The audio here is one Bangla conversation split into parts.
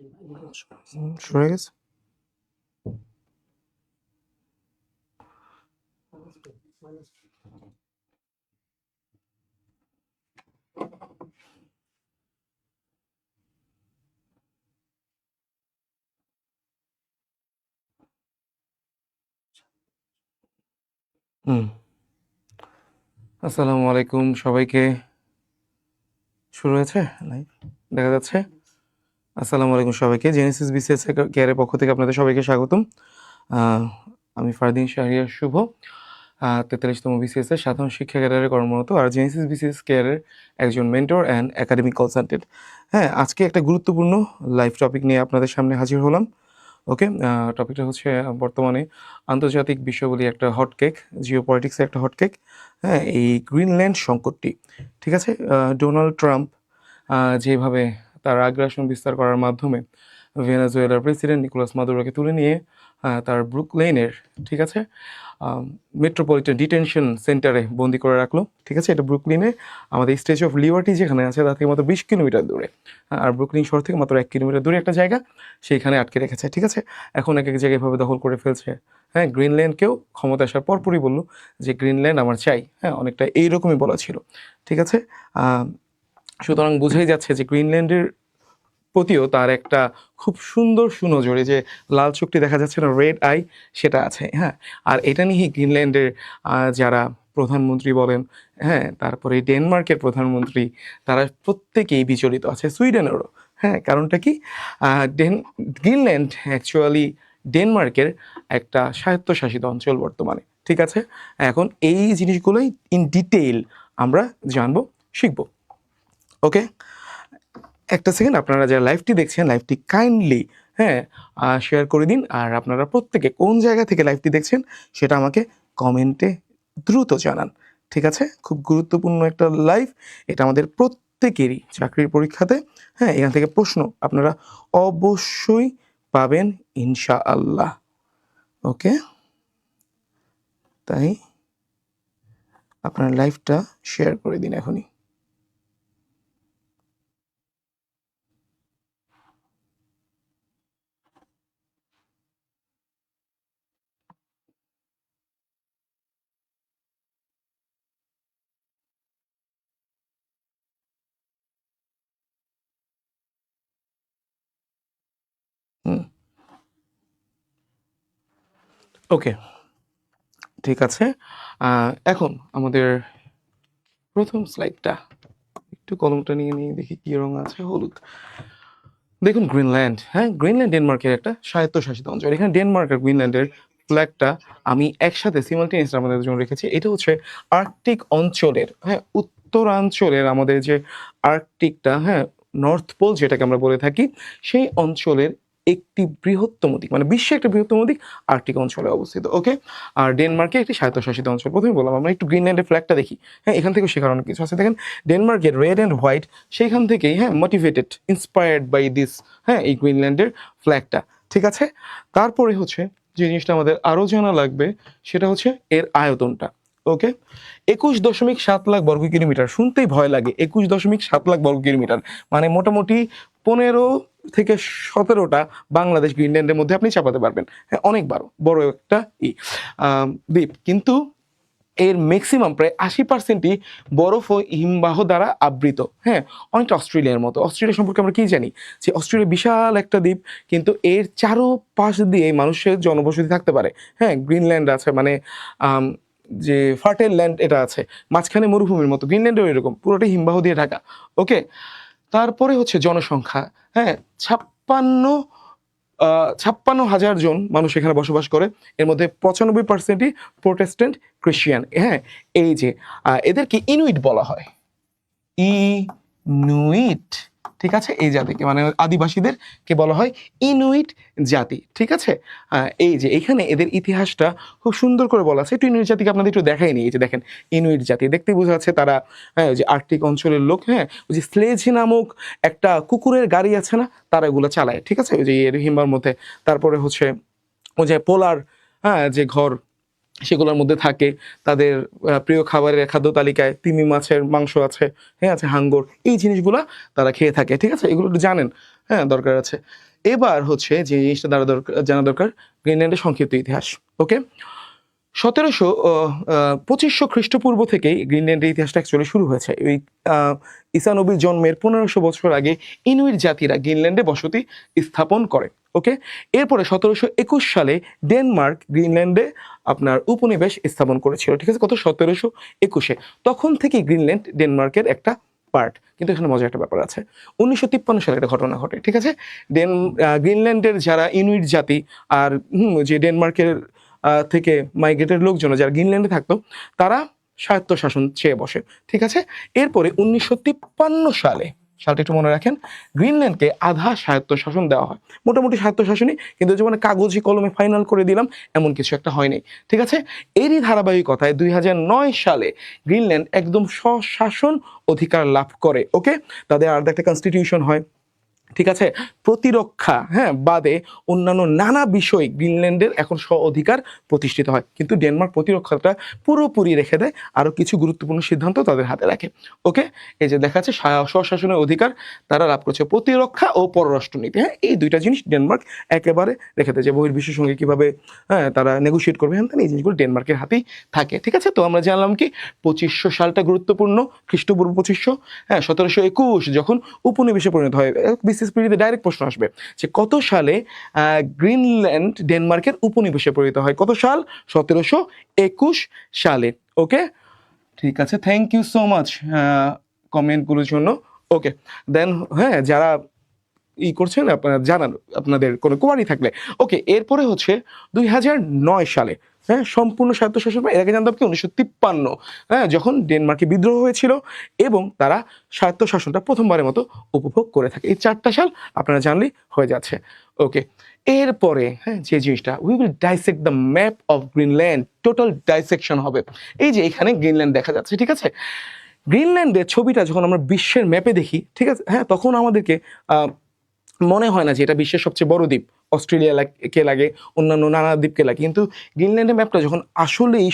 গেছে হুম। আসসালামু আলাইকুম সবাইকে। শুরু হয়েছে? লাইভ দেখা যাচ্ছে? আসসালামু আলাইকুম সবাইকে। জেনেসিস বিসিএস কেয়ারের পক্ষ থেকে আপনাদের সবাইকে স্বাগতম। আমি ফারদিন শাহরিয়ার শুভ। তেতাল্লিশতম বিসিএস এর সাধারণ শিক্ষা ক্যাডারে কর্মরত। আর জেনেসিস বিসিএস কেয়ারের একজন মেন্টর অ্যান্ড একাডেমিক কনসালটেন্ট হ্যাঁ আজকে একটা গুরুত্বপূর্ণ লাইভ টপিক নিয়ে আপনাদের সামনে হাজির হলাম। ওকে টপিকটা হচ্ছে বর্তমানে আন্তর্জাতিক বিষয়গুলি একটা হট কেক জিও পলিটিক্সের একটা হট কেক হ্যাঁ এই গ্রিনল্যান্ড সংকটটি। ঠিক আছে? ডোনাল্ড ট্রাম্প যেভাবে তার আগ্রাসন বিস্তার করার মাধ্যমে ভেনেজুয়েলার প্রেসিডেন্ট নিকোলাস মাদুরোকে তুলে নিয়ে তার ব্রুকলেনের ঠিক আছে মেট্রোপলিটন ডিটেনশন সেন্টারে বন্দি করে রাখল, ঠিক আছে, এটা ব্রুকলিনে আমাদের স্টেজ অফ লিবার্টি যেখানে আছে তার থেকে মাত্র বিশ কিলোমিটার দূরে আর ব্রুকলিন শহর থেকে মাত্র এক কিলোমিটার দূরে একটা জায়গা, সেইখানে আটকে রেখেছে, ঠিক আছে, এখন এক এক জায়গায় এভাবে দখল করে ফেলছে হ্যাঁ গ্রিনল্যান্ডকেও ক্ষমতা আসার পরপরই বলল যে গ্রিনল্যান্ড আমার চাই হ্যাঁ অনেকটা এইরকমই বলা ছিল, ঠিক আছে সুতরাং বোঝাই যাচ্ছে যে গ্রিনল্যান্ডের প্রতিও তার একটা খুব সুন্দর সুনজরে যে লাল চোখটি দেখা যাচ্ছে না রেড আই সেটা আছে হ্যাঁ। আর এটা নিয়েই গ্রিনল্যান্ডের যারা প্রধানমন্ত্রী বলেন হ্যাঁ তারপরে ডেনমার্কের প্রধানমন্ত্রী, তারা প্রত্যেকেই বিচলিত আছে, সুইডেনেরও হ্যাঁ। কারণটা কি? ডেন, গ্রিনল্যান্ড অ্যাকচুয়ালি ডেনমার্কের একটা স্বায়ত্তশাসিত অঞ্চল বর্তমানে, ঠিক আছে? এখন এই জিনিসগুলোই ইন ডিটেইল আমরা জানব, শিখব। ওকে একটা সেকেন্ড আপনারা যারা লাইভটি দেখছেন লাইভটি কাইন্ডলি হ্যাঁ শেয়ার করে দিন। আর আপনারা প্রত্যেকে কোন জায়গা থেকে লাইভটি দেখছেন, সেটা আমাকে কমেন্টে দ্রুত জানান। ঠিক আছে? খুব গুরুত্বপূর্ণ একটা লাইভ এটা আমাদের প্রত্যেকেরই চাকরির পরীক্ষাতে হ্যাঁ এখান থেকে প্রশ্ন আপনারা অবশ্যই পাবেন, ইনশাআল্লাহ। ওকে তাই আপনার লাইভটা শেয়ার করে দিন এখনই হুম ওকে ঠিক আছে। এখন আমাদের প্রথম স্লাইডটা একটু কলমটা নিয়ে নিয়ে দেখি কি রং আছে। হলুদ। দেখুন গ্রিনল্যান্ড হ্যাঁ গ্রিনল্যান্ড ডেনমার্কের একটা স্বায়ত্তশাসিত অঞ্চল। এখানে ডেনমার্ক আর গ্রিনল্যান্ডের ফ্ল্যাগটা আমি একসাথে সিমালটেনিয়াস আমাদের জন্য রেখেছি। এটা হচ্ছে আর্কটিক অঞ্চলের হ্যাঁ উত্তরাঞ্চলের আমাদের যে আর্কটিকটা হ্যাঁ নর্থ পোল যেটাকে আমরা বলে থাকি, সেই অঞ্চলের একটি বৃহত্তম দিক মানে বিশ্বে একটা বৃহত্তম দিক আর্কটিক অঞ্চলে অবস্থিত, ওকে? আর ডেনমার্কে একটি স্বায়ত্তশাসিত অঞ্চল। প্রথমে বললাম আমরা একটু গ্রিনল্যান্ডের ফ্ল্যাগটা দেখি। হ্যাঁ এখান থেকেও শেখার অনেক কিছু আছে। দেখেন, ডেনমার্কের রেড অ্যান্ড হোয়াইট সেইখান থেকেই হ্যাঁ মোটিভেটেড ইন্সপায়ার্ড বাই দিস হ্যাঁ এই গ্রিনল্যান্ডের ফ্ল্যাগটা ঠিক আছে? তারপরে হচ্ছে যে জিনিসটা আমাদের আরও জানা লাগবে, সেটা হচ্ছে এর আয়তনটা। ওকে একুশ দশমিক সাত লাখ বর্গ কিলোমিটার। শুনতেই ভয় লাগে, একুশ দশমিক সাত লাখ বর্গ কিলোমিটার। মানে মোটামুটি পনেরো থেকে সতেরোটা বাংলাদেশ গ্রিনল্যান্ডের মধ্যে আপনি চাপাতে পারবেন। হ্যাঁ অনেক বড় বড় একটা ই। দ্বীপ। কিন্তু এর ম্যাক্সিমাম প্রায় আশি পার্সেন্টই বরফ ও হিমবাহ দ্বারা আবৃত। হ্যাঁ অনেকটা অস্ট্রেলিয়ার মতো। অস্ট্রেলিয়া সম্পর্কে আমরা কী জানি? যে অস্ট্রেলিয়া বিশাল একটা দ্বীপ, কিন্তু এর চারো পাশ দিয়ে মানুষের জনবসতি থাকতে পারে। হ্যাঁ গ্রিনল্যান্ড আছে মানে যে ফার্টাইল ল্যান্ড এটা আছে, মাঝখানে মরুভূমির মতো, গ্রিনল্যান্ডও এরকম, পুরোটাই হিমবাহ দিয়ে ঢাকা ওকে তারপরে হচ্ছে জনসংখ্যা হ্যাঁ ছাপ্পান্ন ছাপ্পান্ন হাজার জন মানুষ এখানে বসবাস করে, এর মধ্যে পঁচানব্বই পার্সেন্টই প্রোটেস্ট্যান্ট ক্রিশ্চিয়ান হ্যাঁ এই যে এদেরকে ইনুইট বলা হয়। ইনুইট ঠিক আছে? এই জাতিকে মানে আদিবাসীদেরকে বলা হয় ইনুইট জাতি, ঠিক আছে? এই যে এখানে এদের ইতিহাসটা খুব সুন্দর করে বলা আছে। একটু ইনুইট জাতিকে আপনাদের একটু দেখাইনি এই যে দেখেন, ইনুইট জাতি। দেখতে বোঝা যাচ্ছে তারা হ্যাঁ ওই যে আর্কটিক অঞ্চলের লোক হ্যাঁ ওই যে স্লেজ নামক একটা কুকুরের গাড়ি আছে না, তারা এগুলো চালায়, ঠিক আছে? ওই যে হিম্বার মধ্যে। তারপরে হচ্ছে, ওই যে পোলার হ্যাঁ যে ঘর সেগুলোর মধ্যে থাকে। তাদের প্রিয় খাবারের খাদ্য তালিকায় তিমি মাছের মাংস আছে হ্যাঁ আছে হাঙ্গর। এই জিনিসগুলো তারা খেয়ে থাকে ঠিক আছে? এগুলো জানেন হ্যাঁ দরকার আছে। এবার হচ্ছে যে জিনিসটা দ্বারা দরকার জানা দরকার গ্রিনল্যান্ডের সংক্ষিপ্ত ইতিহাস ওকে? সতেরোশো পঁচিশশো খ্রিস্টপূর্ব থেকেই গ্রিনল্যান্ডের ইতিহাসটা অ্যাকচুয়ালি শুরু হয়েছে। ওই আহ, ঈসা নবীর জন্মের পনেরোশো বছর আগে ইনুইট জাতিরা গ্রিনল্যান্ডে বসতি স্থাপন করে। ওকে এরপরে সতেরোশো একুশ সালে ডেনমার্ক, গ্রিনল্যান্ডে আপনার উপনিবেশ স্থাপন করেছিল, ঠিক আছে? কত? সতেরোশো একুশে। তখন থেকে গ্রিনল্যান্ড ডেনমার্কের একটা পার্ট কিন্তু এখানে মজার একটা ব্যাপার আছে। উনিশশো তিপ্পান্ন সালে একটা ঘটনা ঘটে, ঠিক আছে? ডেন গ্রিনল্যান্ডের যারা ইনুইট জাতি আর যে ডেনমার্কের থেকে মাইগ্রেটেড লোকজন যারা গ্রিনল্যান্ডে থাকতো, তারা স্বায়ত্ত শাসন চেয়ে বসে, ঠিক আছে? এরপরে উনিশশো তিপ্পান্ন সালে সালটা একটু মনে রাখেন, গ্রিনল্যান্ডকে আধা স্বায়ত্ত শাসন দেওয়া হয়। মোটামুটি স্বায়ত্ত শাসনই কিন্তু যে মানে কাগজে কলমে ফাইনাল করে দিলাম, এমন কিছু একটা হয়নি। ঠিক আছে? এরই ধারাবাহিকতায় দুই সালে গ্রিনল্যান্ড একদম স্বশাসন অধিকার লাভ করে ওকে তাদের আর একটা কনস্টিটিউশন হয়। ঠিক আছে? প্রতিরক্ষা হ্যাঁ বাদে অন্যান্য নানা বিষয় গ্রিনল্যান্ডের এখন স্ব অধিকার প্রতিষ্ঠিত হয়। কিন্তু ডেনমার্ক প্রতিরক্ষাটা পুরোপুরি রেখে দেয় আরও কিছু গুরুত্বপূর্ণ সিদ্ধান্ত তাদের হাতে রাখে। ওকে? এই যে দেখা যাচ্ছে স্বশাসনের অধিকার, তারা লাভ করছে প্রতিরক্ষা ও পররাষ্ট্রনীতি। হ্যাঁ এই দুইটা জিনিস ডেনমার্ক একেবারে রেখে দেয় যে বহির্বিশ্বের সঙ্গে কীভাবে হ্যাঁ তারা নেগোশিয়েট করবে। হ্যাঁ এই জিনিসগুলো ডেনমার্কের হাতেই থাকে, ঠিক আছে? তো আমরা জানলাম কি, পঁচিশশো সালটা গুরুত্বপূর্ণ, খ্রিস্টপূর্ব পঁচিশশো হ্যাঁ সতেরোশো একুশ, যখন উপনিবেশে পরিণত হয় বিসিএস পিড়িতে ডাইরেক্ট প্রশ্ন আসবে যে কত সালে গ্রিনল্যান্ড ডেনমার্কের উপনিবেশে পরিণত হয়? কত সাল? সতেরোশো একুশ সালে। ওকে ঠিক আছে থ্যাংক ইউ সো মাচ কমেন্টগুলোর জন্য। ওকে দেন হ্যাঁ যারা ই করছেন, আপনারা জানান, আপনাদের কোনো কোয়ারি থাকলে। ওকে, এরপরে হচ্ছে দুই হাজার নয় সালে হ্যাঁ সম্পূর্ণ স্বায়ত্তশাসন এর আগে জানতাম কি? উনিশশো তিপ্পান্ন হ্যাঁ যখন ডেনমার্কে বিদ্রোহ হয়েছিল এবং তারা স্বায়ত্তশাসনটা প্রথমবারের মতো উপভোগ করে থাকে। এই চারটা সাল আপনারা জানলেই হয়ে যাচ্ছে। ওকে, এরপরে হ্যাঁ যে জিনিসটা we will dissect the map of Greenland total dissection হবে। এই যে এখানে গ্রিনল্যান্ড দেখা যাচ্ছে, ঠিক আছে? গ্রিনল্যান্ডের ছবিটা যখন আমরা বিশ্বের ম্যাপে দেখি, ঠিক আছে হ্যাঁ তখন আমাদেরকে মনে হয় না যে এটা বিশ্বের সবচেয়ে বড় দ্বীপ। অস্ট্রেলিয়া কে লাগে, অন্যান্য নানা দ্বীপকে লাগে। কিন্তু গ্রিনল্যান্ডের ম্যাপটা যখন আসলেই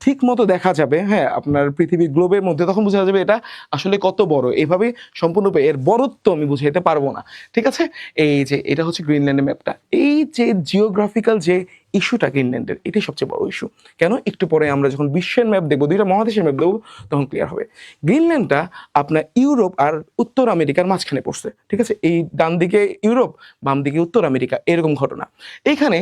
ঠিক মতো দেখা যাবে হ্যাঁ আপনার পৃথিবীর গ্লোবের মধ্যে, তখন বোঝা যাবে এটা আসলে কত বড়। এইভাবে সম্পূর্ণরূপে এর বড়ত্ব আমি বুঝাইতে পারব না। ঠিক আছে? এই যে, এটা হচ্ছে গ্রিনল্যান্ডের ম্যাপটা। এই যে জিওগ্রাফিক্যাল যে ইস্যুটা গ্রিনল্যান্ডের, এটাই সবচেয়ে বড় ইস্যু কেন? একটু পরে আমরা যখন বিশ্বের ম্যাপ দেখব, দুইটা মহাদেশের ম্যাপ দেখব, তখন ক্লিয়ার হবে। গ্রিনল্যান্ডটা আপনার ইউরোপ আর উত্তর আমেরিকার মাঝখানে পড়ছে। ঠিক আছে? এই ডান দিকে ইউরোপ বাম দিকে উত্তর আমেরিকা, এরকম ঘটনা। এখানে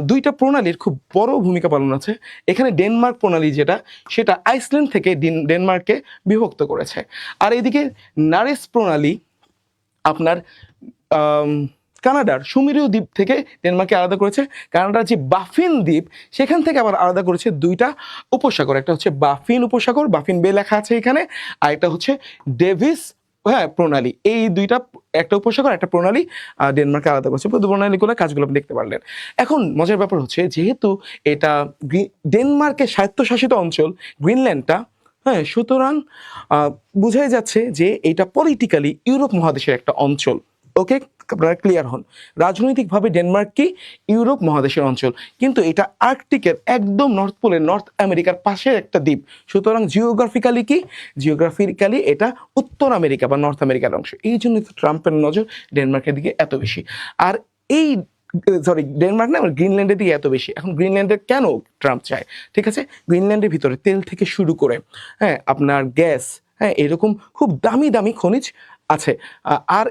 দুইটা প্রণালীর খুব বড় ভূমিকা পালন আছে। এখানে ডেনমার্ক প্রণালী যেটা, সেটা আইসল্যান্ড থেকে ডেন- ডেনমার্ককে বিভক্ত করেছে। আর এদিকে নারেস প্রণালী আপনার কানাডার সুমেরীয় দ্বীপ থেকে ডেনমার্ককে আলাদা করেছে। কানাডার যে বাফিন দ্বীপ, সেখান থেকে আবার আলাদা করেছে দুইটা উপসাগর। একটা হচ্ছে বাফিন উপসাগর, বাফিন বে লেখা আছে এখানে। আর একটা হচ্ছে ডেভিস হ্যাঁ প্রণালী। এই দুইটা একটা উপসাগর একটা প্রণালী ডেনমার্কে আলাদা করেছে। প্রণালীগুলো কাজগুলো আপনি দেখতে পারলেন। এখন মজার ব্যাপার হচ্ছে, যেহেতু এটা ডেনমার্কের স্বায়ত্তশাসিত অঞ্চল গ্রিনল্যান্ডটা হ্যাঁ সুতরাং বোঝাই যাচ্ছে যে এটা পলিটিক্যালি ইউরোপ মহাদেশের একটা অঞ্চল। ওকে আপনারা ক্লিয়ার হন। রাজনৈতিকভাবে ডেনমার্ক কি? ইউরোপ মহাদেশের অঞ্চল। কিন্তু এটা আর্কটিকের একদম নর্থ পোলের নর্থ আমেরিকার পাশের একটা দ্বীপ। সুতরাং জিওগ্রাফিক্যালি কি? জিওগ্রাফিক্যালি এটা উত্তর আমেরিকা বা নর্থ আমেরিকার অংশ। এই জন্য ট্রাম্পের নজর ডেনমার্কের দিকে এত বেশি। আর এই সরি ডেনমার্ক না আমার গ্রিনল্যান্ডের দিকে এত বেশি। এখন গ্রিনল্যান্ডের কেন ট্রাম্প চায়? ঠিক আছে? গ্রিনল্যান্ডের ভিতরে তেল থেকে শুরু করে হ্যাঁ আপনার গ্যাস হ্যাঁ এরকম খুব দামি দামি খনিজ আছে। আর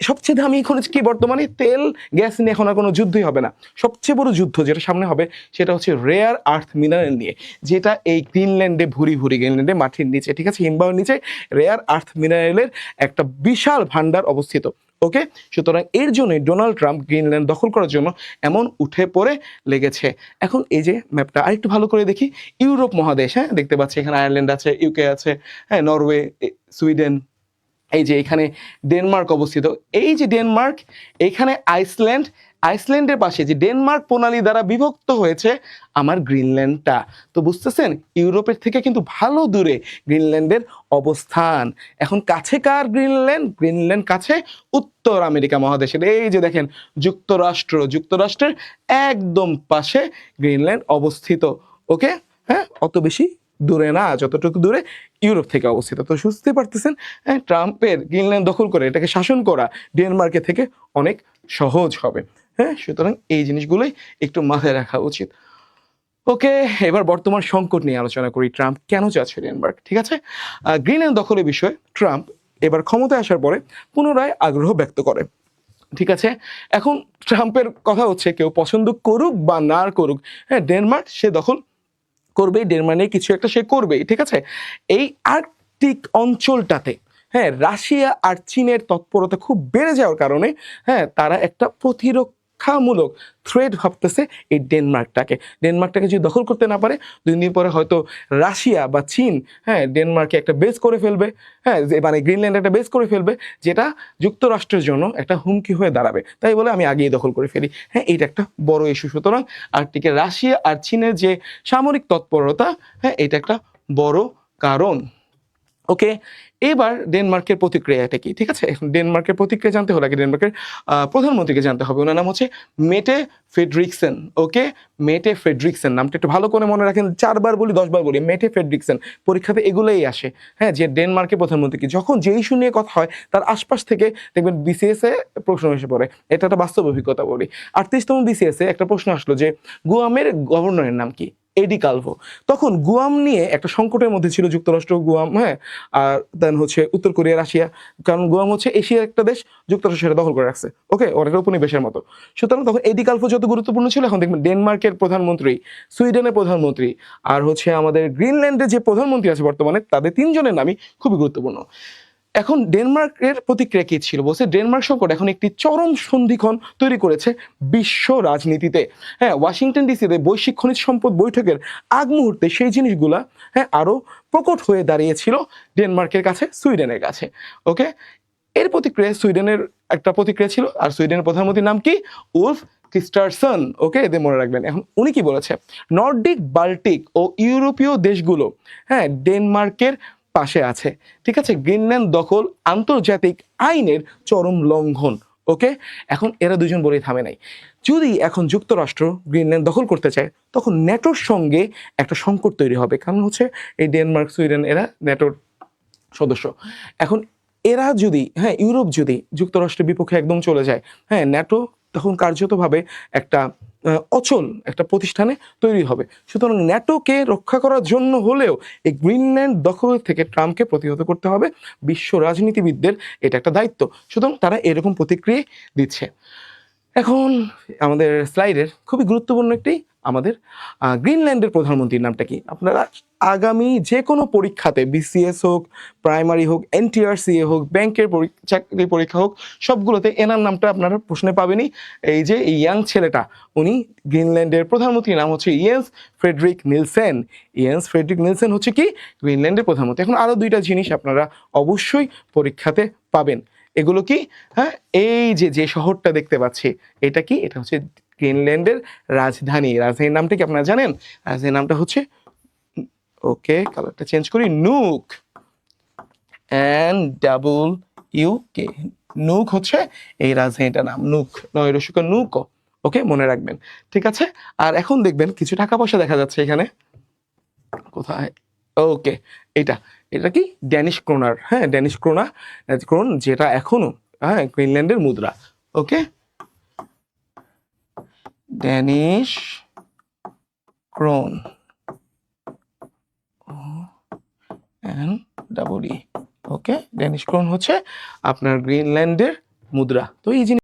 সবচেয়ে দামি খনিজ কি বর্তমানে? তেল, গ্যাস নিয়ে এখন আর কোনো যুদ্ধই হবে না। সবচেয়ে বড় যুদ্ধ যেটা সামনে হবে সেটা হচ্ছে রেয়ার আর্থ মিনারেল নিয়ে, যেটা এই গ্রিনল্যান্ডে ভুরি ভুরি, গ্রিনল্যান্ডে মাটির নিচে, ঠিক আছে? হিমবাহের নিচে রেয়ার আর্থ মিনারেলের একটা বিশাল ভান্ডার অবস্থিত ওকে সুতরাং এর জন্যই ডোনাল্ড ট্রাম্প গ্রিনল্যান্ড দখল করার জন্য এমন উঠে পড়ে লেগেছে। এখন এই যে ম্যাপটা আরেকটু ভালো করে দেখি, ইউরোপ মহাদেশ হ্যাঁ? দেখতে পাচ্ছি এখানে আয়ারল্যান্ড আছে ইউকে আছে হ্যাঁ? নরওয়ে সুইডেন এই যে এখানে ডেনমার্ক অবস্থিত। এই যে ডেনমার্ক, এখানে আইসল্যান্ড, আইসল্যান্ডের পাশে যে ডেনমার্ক প্রণালী দ্বারা বিভক্ত হয়েছে, আমার গ্রিনল্যান্ডটা। তো বুঝতেছেন, ইউরোপের থেকে কিন্তু ভালো দূরে গ্রিনল্যান্ডের অবস্থান। এখন কাছে কার গ্রিনল্যান্ড? গ্রিনল্যান্ড কাছে উত্তর আমেরিকা মহাদেশের। এই যে দেখেন, যুক্তরাষ্ট্র, যুক্তরাষ্ট্রের একদম পাশে গ্রিনল্যান্ড অবস্থিত। ওকে? হ্যাঁ অত বেশি দূরে না, যতটুকু দূরে ইউরোপ থেকে অবস্থিত। তো বুঝতে পারতেছেন হ্যাঁ ট্রাম্পের গ্রিনল্যান্ড দখল করে এটাকে শাসন করা ডেনমার্কের থেকে অনেক সহজ হবে হ্যাঁ সুতরাং এই জিনিসগুলোই একটু মাথায় রাখা উচিত। ওকে, এবার বর্তমান সংকট নিয়ে আলোচনা করি, ট্রাম্প কেন চাচ্ছে ডেনমার্ক, ঠিক আছে? গ্রিনল্যান্ড দখলের বিষয়ে ট্রাম্প এবার ক্ষমতায় আসার পরে পুনরায় আগ্রহ ব্যক্ত করে, ঠিক আছে? এখন ট্রাম্পের কথা হচ্ছে, কেউ পছন্দ করুক বা না করুক হ্যাঁ ডেনমার্ক সে দখল করবেই ডেনমার্কে কিছু একটা সে করবেই, ঠিক আছে? এই আর্কটিক অঞ্চলটাতে হ্যাঁ রাশিয়া আর চীনের তৎপরতা খুব বেড়ে যাওয়ার কারণে হ্যাঁ তারা একটা প্রতিরক্ষামূলক থ্রেড ভাবতেছে এই ডেনমার্কটাকে। ডেনমার্কটাকে যদি দখল করতে না পারে, দুই দিন পরে হয়তো রাশিয়া বা চীন হ্যাঁ ডেনমার্কে একটা বেস করে ফেলবে হ্যাঁ মানে গ্রিনল্যান্ড একটা বেস করে ফেলবে, যেটা যুক্তরাষ্ট্রের জন্য একটা হুমকি হয়ে দাঁড়াবে। তাই বলে আমি আগেই দখল করে ফেলি। হ্যাঁ এটা একটা বড় ইস্যু সুতরাং আর্কটিকে রাশিয়া আর চীনের যে সামরিক তৎপরতা হ্যাঁ এটা একটা বড় কারণ। ওকে এবার ডেনমার্কের প্রতিক্রিয়াটা কি? ঠিক আছে? ডেনমার্কের প্রতিক্রিয়া জানতে হলে আগে ডেনমার্কের প্রধানমন্ত্রীকে জানতে হবে। ওনার নাম হচ্ছে মেটে ফেডরিকসেন ওকে মেটে ফেডরিকসেন নামটা একটু ভালো করে মনে রাখেন। চারবার বলি, দশবার বলি। মেটে ফেডরিকসেন পরীক্ষাতে এগুলোই আসে। হ্যাঁ যে ডেনমার্কের প্রধানমন্ত্রী কি? যখন যে ইস্যু নিয়ে কথা হয়, তার আশপাশ থেকে দেখবেন বিসিএস এ প্রশ্ন এসে পড়ে। এটা একটা বাস্তব অভিজ্ঞতা বলি। আটত্রিশতম বিসিএস এ একটা প্রশ্ন আসলো যে, গুয়ামের গভর্নরের নাম কি? Eddie Calvo. তখন গুয়াম নিয়ে একটা সংকটের মধ্যে ছিল যুক্তরাষ্ট্র, গুয়াম হ্যাঁ আর দেন হচ্ছে উত্তর কোরিয়া, রাশিয়া, কারণ গুয়াম হচ্ছে এশিয়ার একটা দেশ, যুক্তরাষ্ট্র সেটা দখল করে রাখছে। ওকে অনেকটা উপনিবেশের মতো। সুতরাং তখন এডি কালভো যত গুরুত্বপূর্ণ ছিল, এখন দেখবেন ডেনমার্কের প্রধানমন্ত্রী, সুইডেনের প্রধানমন্ত্রী, আর হচ্ছে আমাদের গ্রিনল্যান্ডের যে প্রধানমন্ত্রী আছে বর্তমানে, তাদের তিনজনের নামই খুবই গুরুত্বপূর্ণ। এখন ডেনমার্কের প্রতিক্রিয়া কি ছিল? বলছে ডেনমার্ক সংকট এখন একটি চরম সন্ধিক্ষণ তৈরি করেছে বিশ্ব রাজনীতিতে। হ্যাঁ ওয়াশিংটন ডিসিতে বৈশ্বিক খনিজ সম্পদ বৈঠকের আগ মুহূর্তে সেই জিনিসগুলা হ্যাঁ আরও প্রকট হয়ে দাঁড়িয়েছিল ডেনমার্কের কাছে, সুইডেনের কাছে। ওকে? এর প্রতিক্রিয়া সুইডেনের একটা প্রতিক্রিয়া ছিল, আর সুইডেনের প্রধানমন্ত্রীর নাম কি? Wolf Kristersson. ওকে, এদের মনে রাখবেন। এখন উনি কি বলেছে? নর্ডিক, বাল্টিক ও ইউরোপীয় দেশগুলো হ্যাঁ ডেনমার্কের পাশে আছে। ঠিক আছে? গ্রিনল্যান্ড দখল আন্তর্জাতিক আইনের চরম লঙ্ঘন, ওকে? এখন এরা দুজন বলেই থামে নাই। যদি এখন যুক্তরাষ্ট্র গ্রিনল্যান্ড দখল করতে চায়, তখন ন্যাটোর সঙ্গে একটা সংকট তৈরি হবে। কারণ হচ্ছে এই ডেনমার্ক, সুইডেন, এরা ন্যাটোর সদস্য। এখন এরা যদি হ্যাঁ ইউরোপ যদি যুক্তরাষ্ট্রের বিপক্ষে একদম চলে যায় হ্যাঁ ন্যাটো তখন কার্যতভাবে একটা অচল একটা প্রতিষ্ঠানে তৈরি হবে। সুতরাং ন্যাটোকে রক্ষা করার জন্য হলেও এই গ্রিনল্যান্ড দখল থেকে ট্রাম্পকে প্রতিহত করতে হবে। বিশ্ব রাজনীতিবিদদের এটা একটা দায়িত্ব। সুতরাং তারা এরকম প্রতিক্রিয়া দিচ্ছে। এখন আমাদের স্লাইডের খুবই গুরুত্বপূর্ণ একটি আমাদের গ্রিনল্যান্ডের প্রধানমন্ত্রীর নামটা কি? আপনারা আগামী যে কোনো পরীক্ষাতে বিসিএস হোক প্রাইমারি হোক এনটিআরসিএ হোক, ব্যাংকের চাকরি পরীক্ষা হোক, সবগুলোতে এনার নামটা আপনারা প্রশ্নে পাবেনই। এই যে এই ইয়াং ছেলেটা, উনি গ্রিনল্যান্ডের প্রধানমন্ত্রীর নাম হচ্ছে Jens Frederik Nielsen Jens Frederik Nielsen হচ্ছে কি? গ্রিনল্যান্ডের প্রধানমন্ত্রী। এখন আরও দুইটা জিনিস আপনারা অবশ্যই পরীক্ষাতে পাবেন। এগুলো কি? হ্যাঁ এই যে যে শহরটা দেখতে পাচ্ছি, এটা কি? এটা হচ্ছে গ্রিনল্যান্ডের রাজধানী। রাজধানীর নামটা কি আপনারা জানেন? রাজধানীর নামটা হচ্ছে, ওকে, কালারটা চেঞ্জ করি, Nuuk. N double U K. Nuuk হচ্ছে এই রাজধানীটার নাম, নুক, নয় রসিক নুক ওকে, মনে রাখবেন, ঠিক আছে? আর এখন দেখবেন, কিছু টাকা পয়সা দেখা যাচ্ছে এখানে। কোথায়? ওকে এটা এটা কি? ড্যানিশ ক্রোনার হ্যাঁ ড্যানিশ ক্রোনা ক্রোন যেটা এখনও হ্যাঁ গ্রিনল্যান্ডের মুদ্রা okay Danish krone double okay Danish krone হচ্ছে আপনার গ্রিনল্যান্ডের মুদ্রা, তো এই জিনিস